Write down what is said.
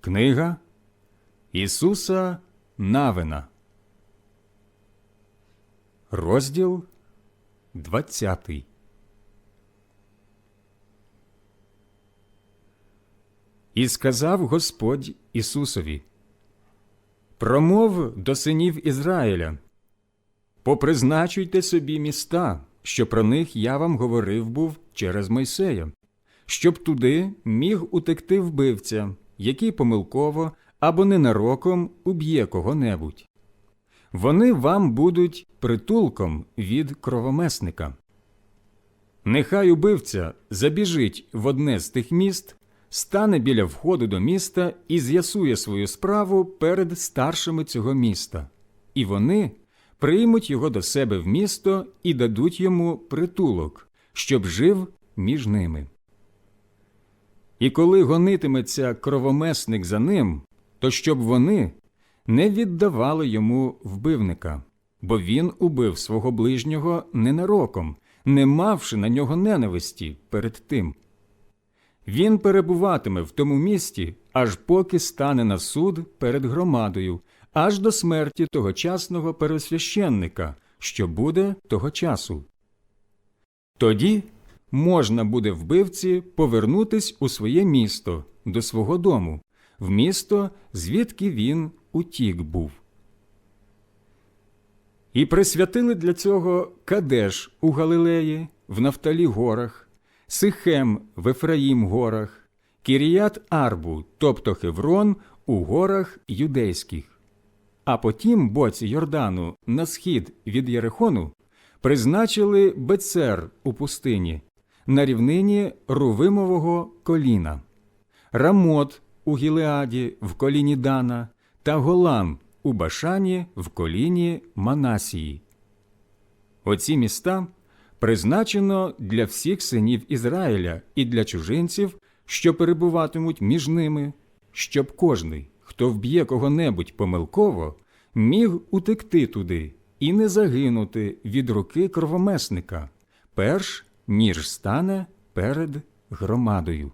Книга Ісуса Навина. Розділ 20. І сказав Господь Ісусові: Промов до синів Ізраїля, попризначуйте собі міста, що про них я вам говорив був через Мойсея, щоб туди міг утекти вбивця, який помилково або ненароком уб'є кого-небудь. Вони вам будуть притулком від кровомесника. Нехай убивця забіжить в одне з тих міст, стане біля входу до міста і з'ясує свою справу перед старшими цього міста, і вони приймуть його до себе в місто і дадуть йому притулок, щоб жив між ними. І коли гонитиметься кровомесник за ним, то щоб вони не віддавали йому вбивника, бо він убив свого ближнього ненароком, не мавши на нього ненависті перед тим. Він перебуватиме в тому місті, аж поки стане на суд перед громадою, аж до смерті тогочасного первосвященника, що буде того часу. Тоді можна буде вбивці повернутись у своє місто, до свого дому, в місто, звідки він утік був. І присвятили для цього Кадеш у Галилеї, в Нафталі горах, Сихем в Ефраїм горах, Кіріят Арбу, тобто Хеврон, у горах юдейських. А потім боці Йордану на схід від Єрихону призначили Бецер у пустині, на рівнині Рувимового коліна, Рамот у Гілеаді в коліні Дана та Голан у Башані в коліні Манасії. Оці міста призначено для всіх синів Ізраїля і для чужинців, що перебуватимуть між ними, щоб кожний, хто вб'є кого-небудь помилково, міг утекти туди і не загинути від руки кровомесника, перш ніж стане перед громадою.